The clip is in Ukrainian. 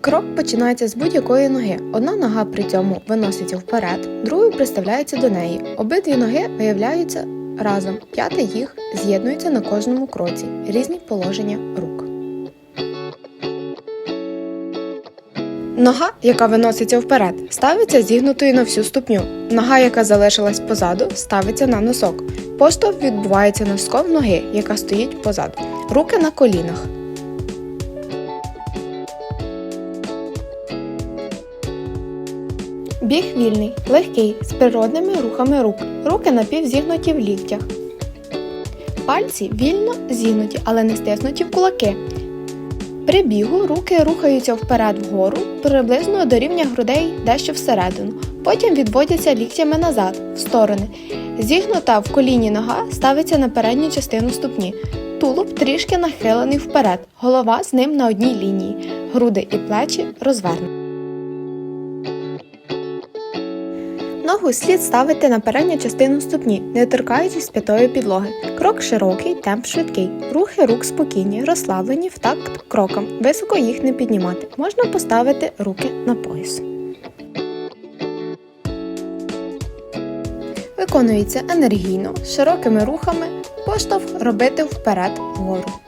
Крок починається з будь-якої ноги. Одна нога при цьому виноситься вперед, другою приставляється до неї. Обидві ноги виявляються разом. П'ята їх з'єднується на кожному кроці. Різні положення рук. Нога, яка виноситься вперед, ставиться зігнутою на всю ступню. Нога, яка залишилась позаду, ставиться на носок. Поштовх відбувається носком ноги, яка стоїть позаду. Руки на колінах. Біг вільний, легкий, з природними рухами рук. Руки напівзігнуті в ліктях. Пальці вільно зігнуті, але не стиснуті в кулаки. При бігу руки рухаються вперед вгору, приблизно до рівня грудей дещо всередину. Потім відводяться ліктями назад, в сторони. Зігнута в коліні нога ставиться на передню частину ступні. Тулуб трішки нахилений вперед, голова з ним на одній лінії, груди і плечі розвернуті. Ногу слід ставити на передню частину ступні, не торкаючись п'ятої підлоги. Крок широкий, темп швидкий. Рухи рук спокійні, розслаблені в такт крокам. Високо їх не піднімати. Можна поставити руки на пояс. Виконується енергійно, широкими рухами, поштовх робити вперед вгору.